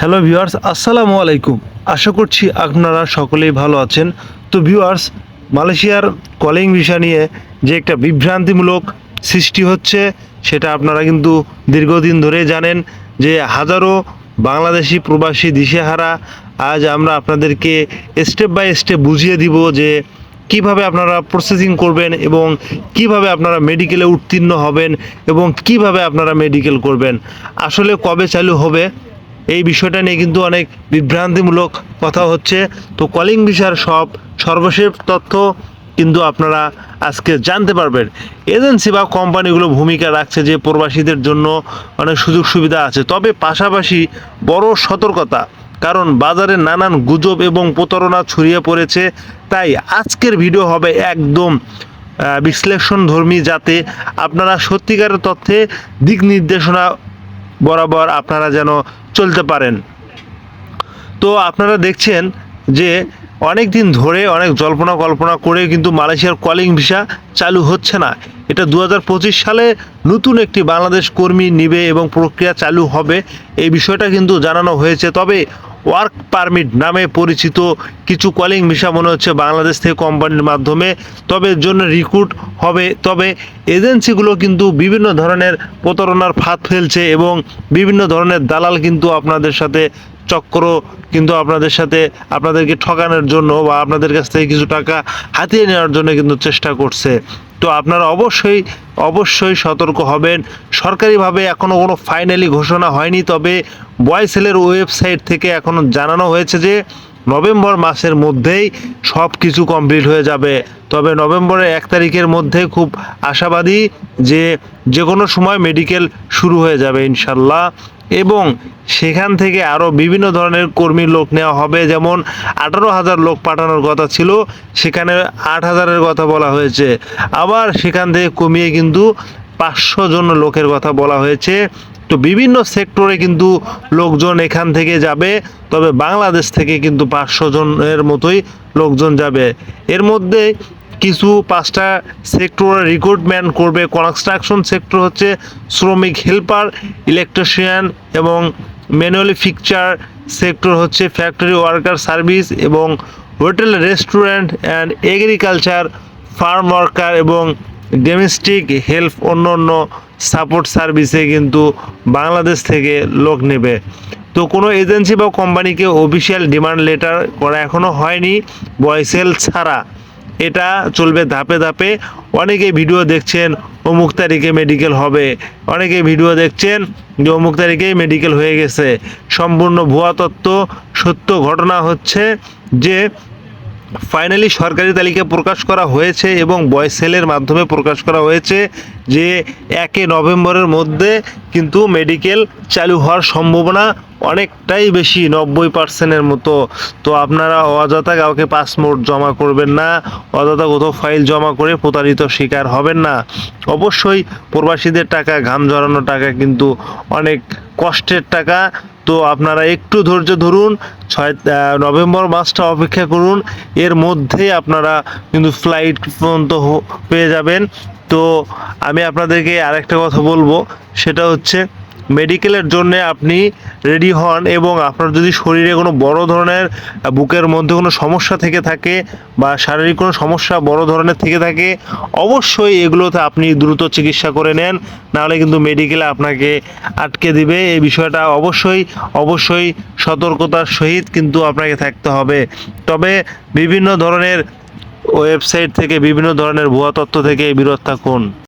Hello viewers, আসসালামু আলাইকুম। আশা করছি আপনারা সকলেই ভালো আছেন। তো ভিউয়ার্স, মালয়েশিয়ার কলিং ভিসা নিয়ে যে একটা বিভ্রান্তিমূলক সৃষ্টি হচ্ছে, সেটা আপনারা কিন্তু দীর্ঘদিন ধরে জানেন যে হাজারো বাংলাদেশি প্রবাসী দিশেহারা আজ আমরা আপনাদেরকে স্টেপ বাই স্টেপ বুঝিয়ে দিব যে কীভাবে আপনারা প্রসেসিং করবেন এবং কীভাবে আপনারা মেডিকেলে উত্তীর্ণ হবেন এবং কীভাবে আপনারা মেডিকেল করবেন। আসলে কবে চালু হবে? এই বিষয়টা নিয়ে কিন্তু অনেক বিভ্রান্তিমূলক কথা হচ্ছে। তো কলিং ভিসার সব সর্বশেষ তথ্য কিন্তু আপনারা আজকে জানতে পারবেন। এজেন্সি বা কোম্পানিগুলো ভূমিকা রাখছে যে প্রবাসীদের জন্য অনেক সুযোগ সুবিধা আছে। তবে পাশাপাশি বড় সতর্কতা, কারণ বাজারে নানান গুজব এবং প্রতারণা ছড়িয়ে পড়েছে। তাই আজকের ভিডিও হবে একদম বিশ্লেষণধর্মী যাতে আপনারা সত্যিকারের তথ্যে দিক নির্দেশনা বরাবর আপনারা যেন চলতে পারেন। তো আপনারা দেখছেন যে অনেক দিন ধরে অনেক জল্পনা কল্পনা করে কিন্তু মালয়েশিয়ার কলিং ভিসা চালু হচ্ছে না। এটা দু হাজার পঁচিশ সালে নতুন একটি বাংলাদেশ কর্মী নিবে এবং প্রক্রিয়া চালু হবে, এই বিষয়টা কিন্তু জানানো হয়েছে। তবে ওয়ার্ক পারমিট নামে পরিচিত কিছু কলিং ভিসা মনে হচ্ছে বাংলাদেশ থেকে কোম্পানির মাধ্যমে। তবে জন্য রিক্রুট হবে। তবে এজেন্সিগুলো কিন্তু বিভিন্ন ধরনের প্রতারণার ফাঁদ ফেলছে এবং বিভিন্ন ধরনের দালাল কিন্তু আপনাদের সাথে চক্র কিন্তু আপনাদের সাথে আপনাদেরকে ঠকানোর জন্য বা আপনাদের কাছ থেকে কিছু টাকা হাতিয়ে নেওয়ার জন্য কিন্তু চেষ্টা করছে। তো আপনারা অবশ্যই অবশ্যই সতর্ক হবেন। সরকারিভাবে এখনও কোনো ফাইনালি ঘোষণা হয়নি, তবে বয়সেলের ওয়েবসাইট থেকে এখনও জানানো হয়েছে যে নভেম্বর মাসের মধ্যেই সব কিছু কমপ্লিট হয়ে যাবে। তবে নভেম্বরের এক তারিখের মধ্যে খুব আশাবাদী যে যে কোনো সময় মেডিকেল শুরু হয়ে যাবে ইনশাল্লাহ। এবং সেখান থেকে আরও বিভিন্ন ধরনের কর্মী লোক নেওয়া হবে। যেমন আঠারো হাজার লোক পাঠানোর কথা ছিল, সেখানে আট হাজারের কথা বলা হয়েছে। আবার সেখান থেকে কমিয়ে কিন্তু পাঁচশো জন লোকের কথা বলা হয়েছে। তো বিভিন্ন সেক্টরে কিন্তু লোকজন এখান থেকে যাবে, তবে বাংলাদেশ থেকে কিন্তু পাঁচশো জনের মতোই লোকজন যাবে। এর মধ্যে কিছু পাঁচটা সেক্টর রিক্রুটমেন্ট করবে। কনস্ট্রাকশন সেক্টর হচ্ছে শ্রমিক হেল্পার ইলেকট্রিশিয়ান এবং ম্যানুয়ালি ফিকচার সেক্টর হচ্ছে ফ্যাক্টরি ওয়ার্কার সার্ভিস এবং hotel restaurant and agriculture farm worker এবং ডোমেস্টিক হেল্প অন্য অন্য সাপোর্ট সার্ভিসে কিন্তু বাংলাদেশ থেকে লোক নেবে। তো কোনো এজেন্সি বা কোম্পানিকে অফিসিয়াল ডিমান্ড লেটার করা এখনও হয়নি বয়সেল ছাড়া। এটা চলবে ধাপে ধাপে। অনেকে ভিডিও দেখছেন, অমুক তারিখে মেডিকেল হবে। অনেকে ভিডিও দেখছেন যে অমুক তারিখেই মেডিকেল হয়ে গেছে। সম্পূর্ণ ভুয়া তত্ত্ব সত্য ঘটনা হচ্ছে যে ফাইনালি সরকারি তালিকা প্রকাশ করা হয়েছে এবং বয়েস সেলের মাধ্যমে প্রকাশ করা হয়েছে যে একে নভেম্বরের মধ্যে কিন্তু মেডিকেল চালু হওয়ার সম্ভাবনা অনেকটাই বেশি, নব্বই পার্সেন্টের মতো। তো আপনারা অযথা কাউকে পাসপোর্ট জমা করবেন না, অযথা কোথাও ফাইল জমা করে প্রতারিত শিকার হবেন না। অবশ্যই প্রবাসীদের টাকা, ঘাম ঝরানো টাকা কিন্তু অনেক কষ্টের টাকা। তো আপনারা একটু ধৈর্য ধরুন, ছয় নভেম্বর মাসটা অপেক্ষা করুন, এর মধ্যে আপনারা কিন্তু ফ্লাইট পর্যন্ত পেয়ে যাবেন। তো আমি আপনাদেরকে আরেকটা কথা বলব, সেটা হচ্ছে মেডিকেলের জন্য আপনি রেডি হন এবং আপনার যদি শরীরে কোনো বড় ধরনের বুকের মধ্যে কোনো সমস্যা থেকে থাকে বা শারীরিক কোনো সমস্যা বড় ধরনের থেকে থাকে, অবশ্যই এগুলোতে আপনি দ্রুত চিকিৎসা করে নেন। নাহলে কিন্তু মেডিকেলে আপনাকে আটকে দিবে। এই বিষয়টা অবশ্যই অবশ্যই সতর্কতার সহিত কিন্তু আপনাকে থাকতে হবে। তবে বিভিন্ন ধরনের ওয়েবসাইট থেকে, বিভিন্ন ধরনের ভুয়া তথ্য থেকে বিরত থাকুন।